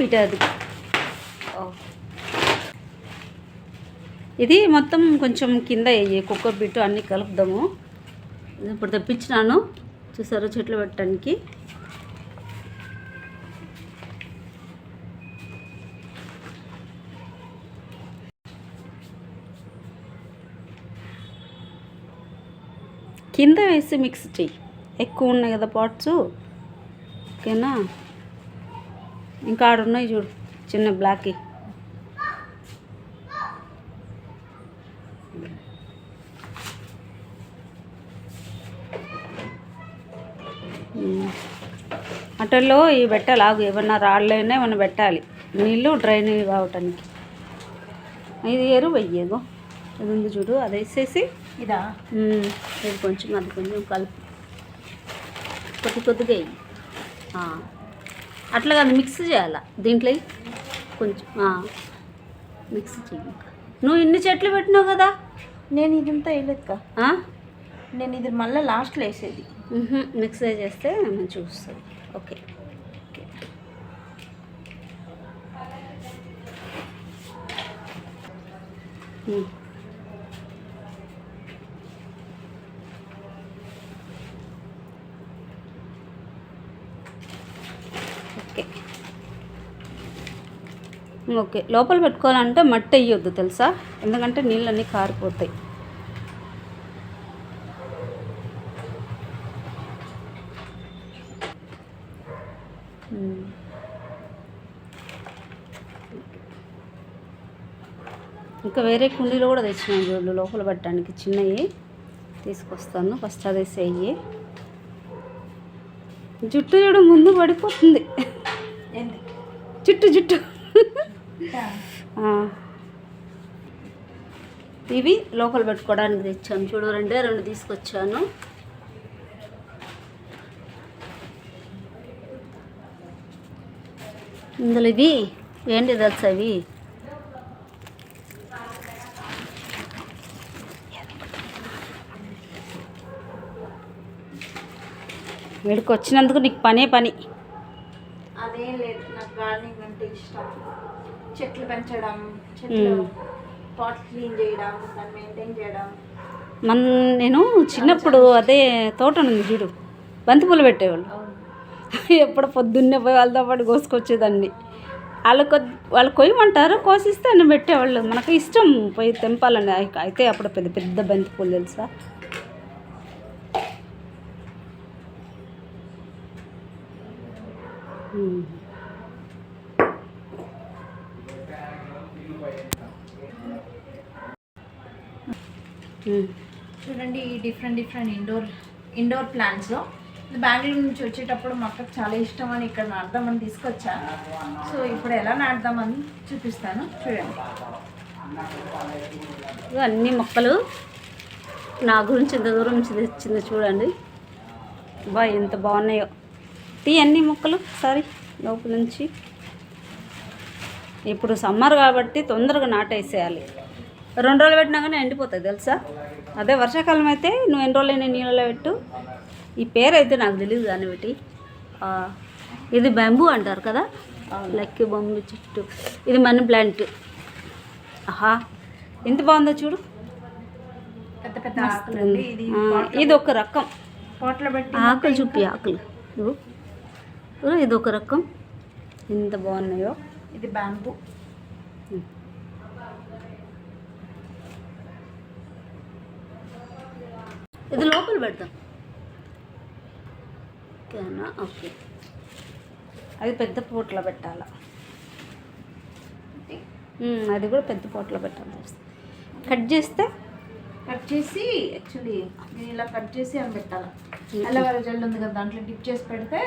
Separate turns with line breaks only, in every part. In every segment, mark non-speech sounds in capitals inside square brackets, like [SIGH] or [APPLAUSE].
పిట అది ఇది మొత్తం కొంచెం కింద వేయి కుక్కర్ బిట్టు అన్నీ కలుపుదాము. ఇప్పుడు తెప్పించినాను. చూసారు చెట్లు పెట్టడానికి? కింద వేసి మిక్స్ చెయ్యి. ఎక్కువ ఉన్నాయి కదా పాట్స్. ఓకేనా? ఇంకా ఆడ ఉన్నాయి చూడు చిన్న బ్లాక్ అటల్లో ఇవి పెట్టాలి ఆగు ఏమన్నా రాళ్ళైనా ఏమన్నా పెట్టాలి. నీళ్ళు డ్రైన్ కావటానికి. ఇది ఎరువు వెయ్యేగో ఇది ఉంది చూడు అది వేసేసి
ఇదా.
ఇది కొంచెం అది కొంచెం కలుపు. కొద్ది కొద్దిగా వేయి. ఆ. అట్లా కాదు మిక్స్ చేయాల దీంట్లో. కొంచెం. మిక్స్ చెయ్యి నువ్వు ఇన్ని చెట్లు పెట్టినావు కదా
నేను ఇదంతా వేయలేదు? నేను ఇది మళ్ళీ లాస్ట్లో వేసేది.
మిక్స్ చేస్తే మంచిగా వస్తుంది ఓకే. Okay okay. లోపల పెట్టుకోవాలంటే మట్టి వేయొద్దు తెలుసా? ఎందుకంటే నీళ్ళన్నీ కారిపోతాయి. ఇంకా వేరే కుండీలు కూడా తెచ్చినాను చూడు లోపల పెట్టడానికి. చిన్నవి తీసుకొస్తాను. ఫస్ట్ అది వేసేయి జుట్టు చూడు ముందు పడిపోతుంది. జుట్టు జుట్టు. ఇవి లోపల పెట్టుకోవడానికి తెచ్చాను. చూడు రెండే రెండు తీసుకొచ్చాను. ఇందులో ఇవి ఏంటి తెలుసా అవి వీడికి వచ్చినందుకు నీకు పనే పని.
అదేం లేదు నాకు గార్డెనింగ్ అంటే ఇష్టం. చెట్లు పెంచడం చెట్లు. పాట్ క్లీన్ చేయడం దాన్ని మెయింటైన్ చేయడం.
మన నేను చిన్నప్పుడు అదే తోట ఉంది చూడు బంతిపూలు పెట్టేవాళ్ళు. [LAUGHS] ఎప్పుడు పొద్దున్నే పోయి వాళ్ళతో పాటు కోసుకొచ్చేదాన్ని. వాళ్ళు వాళ్ళు కొయ్యమంటారు కోసిస్తే అన్ని పెట్టేవాళ్ళు. మనకు ఇష్టం పోయి తెంపాలని. అయి- అయితే అప్పుడు పెద్ద పెద్ద బంతిపూలు తెలుసా? ఉమ్. Hmm.
చూడండి ఈ డిఫరెంట్ డిఫరెంట్ ఇండోర్ ఇండోర్ ప్లాంట్స్లో బెంగళూరు నుంచి వచ్చేటప్పుడు మా అక్కకు చాలా ఇష్టం అని ఇక్కడ నాటుదామని తీసుకొచ్చా. సో ఇప్పుడు ఎలా నాటుదామని చూపిస్తాను. చూడండి.
అన్ని మొక్కలు నా గురించి ఇంత దూరం నుంచి తెచ్చింది చూడండి. బా ఎంత బాగున్నాయో. తీ అన్ని మొక్కలు సారీ లోపల నుంచి. ఇప్పుడు సమ్మర్ కాబట్టి తొందరగా నాటేసేయాలి. రెండు రోజులు పెట్టినా కానీ ఎండిపోతుంది తెలుసా? అదే వర్షాకాలం అయితే నువ్వు ఎన్ని రోజులైనా నీళ్ళలో పెట్టు. ఈ పేరు అయితే నాకు తెలియదు దాన్ని బట్టి. ఇది బెంబూ అంటారు కదా? లక్కీ బొమ్మ చెట్టు. ఇది మనీ ప్లాంట్. ఆహా ఎంత బాగుందో చూడు.
పెద్ద పెద్ద ఇది
ఒక రకం.
పాట్లో పెట్టి
ఆకులు చూపి ఆకులు. ఇది ఒక రకం. ఎంత బాగున్నాయో.
ఇది బ్యాంబూ.
ఇది లోపల పెడతాం. ఓకేనా? ఓకే. అది పెద్ద పోట్లో పెట్టాల? అది కూడా పెద్ద పోట్లో పెట్టాలి కట్ చేస్తే?
కట్ చేసి యాక్చువల్లీ నేను ఇలా కట్ చేసి అని పెట్టాలి? అల్లవేర జెల్ ఉంది కదా దాంట్లో డిప్ చేసి పెడితే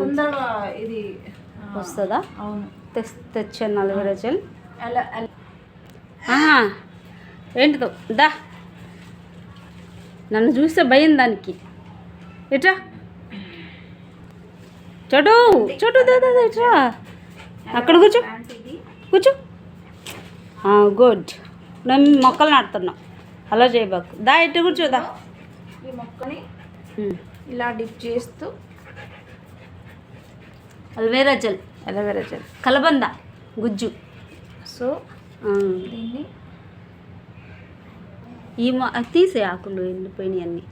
తొందరగా ఇది
వస్తుందా?
అవును.
తెచ్చాను నలుగురు జల్
అలా
ఏంటిదో? దా. నన్ను చూస్తే భయం దానికి. ఇట్రా చోటు చోటు ఇట్రా. అక్కడ కూర్చో. కూర్చో. గుడ్. నేను మొక్కలు నాటుతున్నాం. అలా చేయబాకు. దా ఇటు కూర్చో దా.
ఈ మొక్కని. ఇలా డిప్ చేస్తూ
అల్వేరా జెల్.
Aloe vera gel.
కలబంద గుజ్జు.
సో. దీన్ని
ఈ మా తీసే ఆకులు ఎండిపోయినాయి అన్నీ.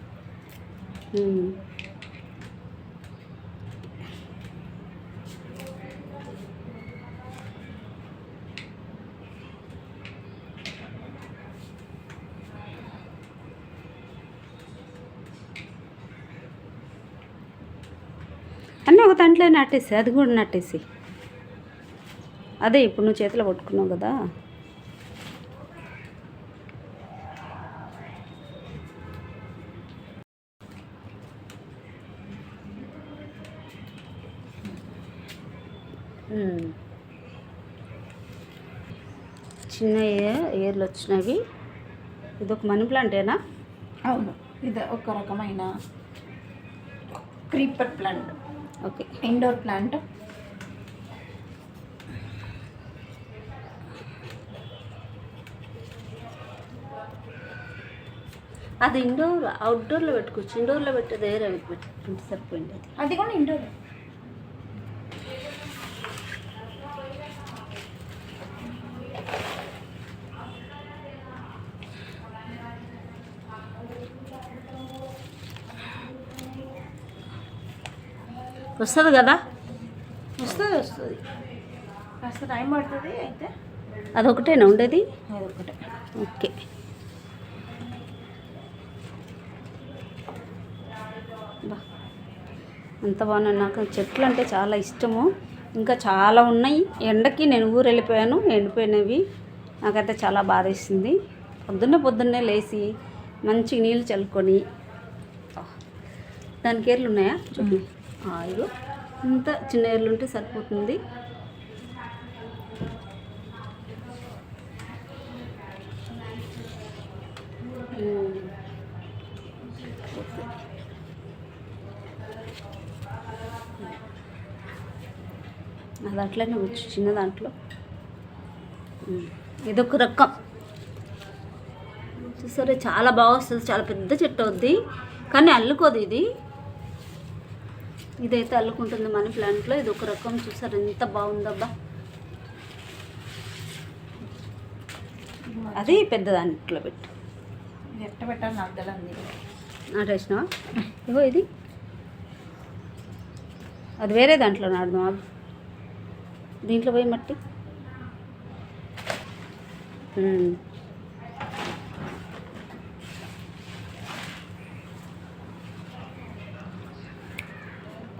అన్నీ ఒక దాంట్లో నాటేసి అది కూడా నాటేసి. అదే ఇప్పుడు నువ్వు చేతిలో పట్టుకున్నావు కదా. చిన్న ఏర్లు వచ్చినవి. ఇది ఒక మనీ ప్లాంటేనా?
అవును. ఇది ఒక రకమైన creeper plant.
Okay.
Indoor plant.
అది ఇండోర్ అవుట్డోర్లో పెట్టుకోవచ్చు. ఇండోర్లో పెట్టేది ఏరే పెట్టుకుంటే సరిపోయింది అది.
అది కూడా ఇండోర్.
వస్తుంది కదా?
వస్తుంది వస్తుంది. కాస్త టైం పడుతుంది అయితే.
అదొకటేనా ఉండేది?
అది ఒకటే
ఓకే. బా. అంత బాగున్నాయి. నాకు చెట్లు అంటే చాలా ఇష్టము. ఇంకా చాలా ఉన్నాయి. ఎండకి నేను ఊరు వెళ్ళిపోయాను. ఎండిపోయినవి. నాకైతే చాలా బాధ వేసింది. పొద్దున్నే పొద్దున్నే లేచి మంచిగా నీళ్ళు చల్లుకొని ఆ, దానికి ఏర్లు ఉన్నాయా? చూడు ఆయిల్. ఇంత చిన్న ఏర్లు ఉంటే సరిపోతుంది. దాంట్లోనే వచ్చి అది అట్లనే వచ్చు చిన్న దాంట్లో. ఇదొక రకం. చూసారా చాలా బాగా వస్తుంది చాలా పెద్ద చెట్టు అవుద్ది. కానీ అల్లుకోదు ఇది. ఇదైతే అల్లుకుంటుంది మనీ ప్లాంట్లో. ఇది ఒక రకం. చూసారు ఎంత బాగుందబ్బా. అది పెద్ద దాంట్లో పెట్టు.
ఎట్ట పెట్టాలి? నాకు తెలియదు
నాటేసినావా ఇగో ఇది. అది వేరే దాంట్లో నాడదాం ఆగు. దీంట్లో పోయి మట్టి.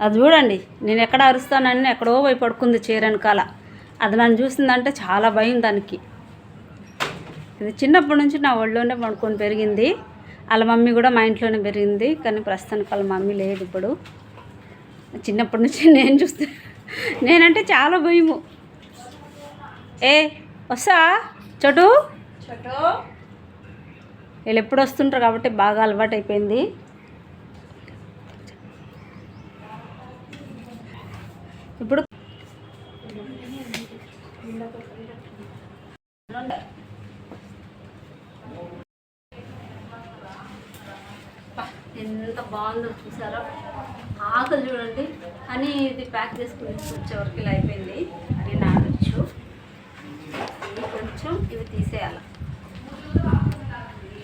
అది చూడండి నేను ఎక్కడ అరుస్తానని ఎక్కడో పోయి పడుకుంది చీర వెనకాల. అది నన్ను చూసిందంటే చాలా భయం దానికి. ఇది చిన్నప్పటి నుంచి నా ఒళ్ళోనే పడుకొని పెరిగింది. వాళ్ళ మమ్మీ కూడా మా ఇంట్లోనే పెరిగింది కానీ ప్రస్తుతానికి వాళ్ళ మమ్మీ లేదు ఇప్పుడు. చిన్నప్పటి నుంచి నేను చూస్తే నేనంటే చాలా భయము. ఏ వస్తా? చోటు?
చోటో?
వీళ్ళు ఎప్పుడు వస్తుంటారు కాబట్టి బాగా అలవాటు అయిపోయింది ఇప్పుడు ఎంత బాగుందో చూసారా? ఆకలి చూడండి. అని ఇది ప్యాక్ చేసుకుని వచ్చేవరకు ఇలా అయిపోయింది. అని నాటచ్చు ఇది కొంచెం ఇవి తీసేయాలి.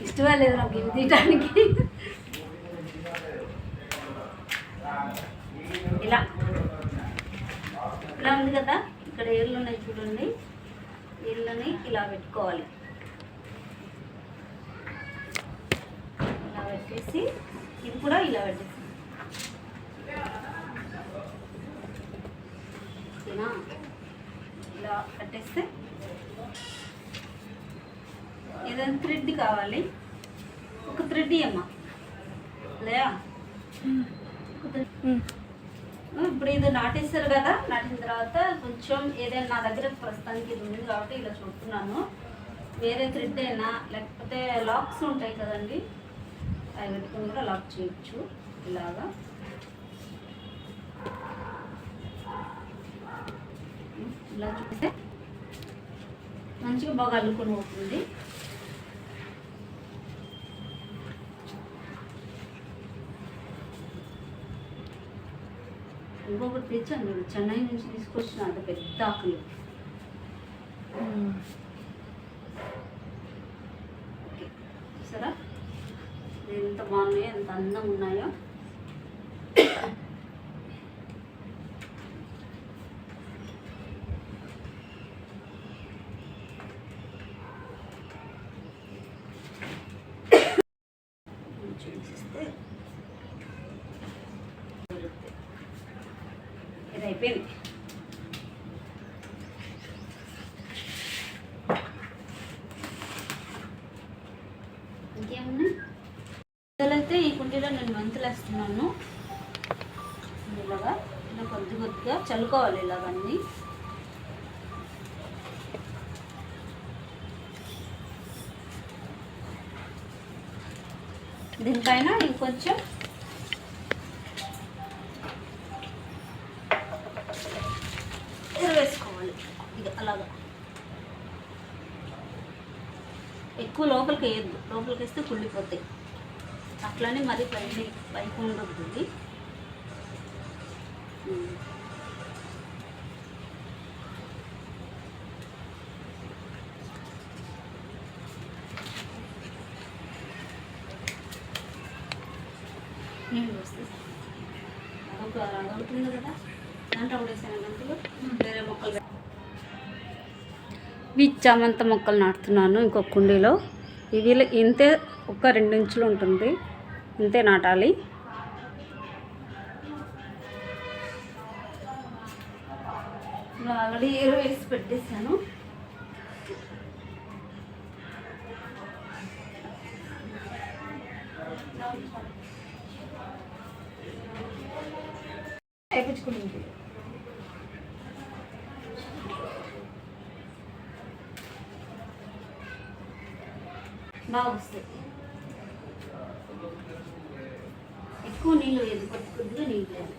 ఇష్టమే లేదు నాకు ఇవి తీయడానికి ఇలా. ఇలా ఉంది కదా? ఇక్కడ ఏళ్ళు ఉన్నాయి చూడండి. ఏళ్ళని ఇలా పెట్టుకోవాలి. ఇలా పెట్టేసి ఇది కూడా ఇలా పెట్టేసి. ఓకేనా ఇలా కట్టేస్తే ఏదైనా థ్రెడ్ కావాలి. ఒక థ్రెడ్ అమ్మా లేయా ఒక. ఇప్పుడు ఇది నాటేస్తారు కదా నాటిన తర్వాత కొంచెం ఏదైనా నా దగ్గర ప్రస్తుతానికి ఇది ఉంది కాబట్టి ఇలా చూస్తున్నాను వేరే థ్రెడ్ అయినా లేకపోతే లాక్స్ ఉంటాయి కదండి అవి పెట్టుకుని కూడా లాక్ చేయొచ్చు ఇలాగా. ఇలా చూస్తే మంచిగా బాగా అల్లుకొని పోతుంది. తెచ్చాను నేను. చెన్నై నుంచి తీసుకొచ్చిన అంత పెద్ద ఆకులు. ఓకే. చూసారా? ఎంత బాగున్నాయో ఎంత అందంగా ఉన్నాయో కొంచెం వేసిస్తే దొరుకుతాయి. ఇది అయిపోయింది. ఇంకేమున్నాయి అయితే ఈ కుండీలో నేను మెంతులు వేస్తున్నాను ఇలాగా ఇలా కొద్ది కొద్దిగా చల్లుకోవాలి ఇలాగన్నీ. దీనిపైన ఇంకొంచెం లోపలికి వేయద్దు లోపలికి వేస్తే కుళ్ళిపోతాయి. అట్లానే మరి పైన పైకి ఉండొద్దు ఇది. నీళ్ళు అదొకటి కదా. దాంట్లో వేసాను గంటలు వేరే మొక్కలు చామంత మొక్కలు నాటుతున్నాను ఇంకొక కుండీలో. ఇవి ఇంతే ఒక రెండు ఇంచులు ఉంటుంది. ఇంతే నాటాలి. ఆల్రెడీ ఎరువు వేసి పెట్టేశాను. బాగా వస్తాయి ఎక్కువ నీళ్ళు వేయదు కొద్ది కొద్దిగా నీళ్ళు వేయాలి.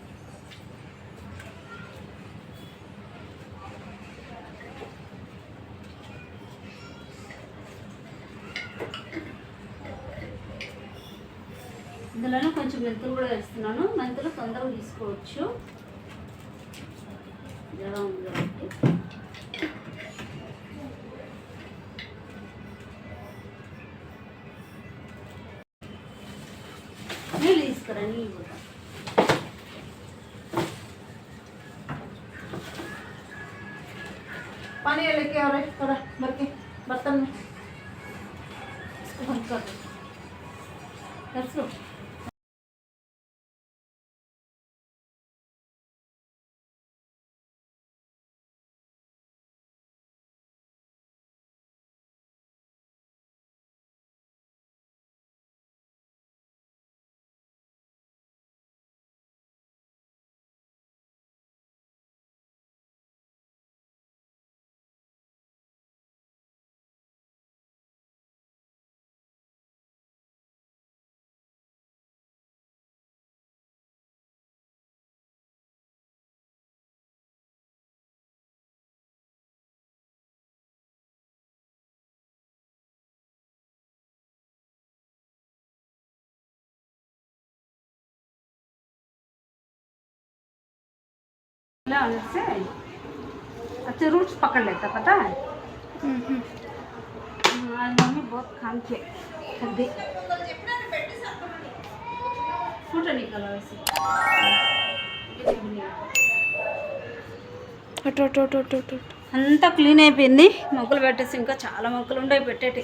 ఇందులోనే కొంచెం మెంతులు కూడా వేస్తున్నాను. మెంతులు తొందరగా తీసుకోవచ్చు. ఎలా ఉంది కాబట్టి తెలుసు ఇలా అనేసి अच्छे रूट्स पकड़ लेता पता है आज मम्मी बहुत काम किए ठंडी फोटो निकाला वैसे
अटो अटो अटो अटो अटो
అంతా క్లీన్ అయిపోయింది మొక్కలు పెట్టేసి ఇంకా చాలా మొక్కలు ఉన్నాయి పెట్టేటి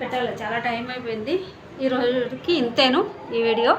పెట్టాలి చాలా టైం అయిపోయింది ఈ రోజుకి ఇంతేను ఈ వీడియో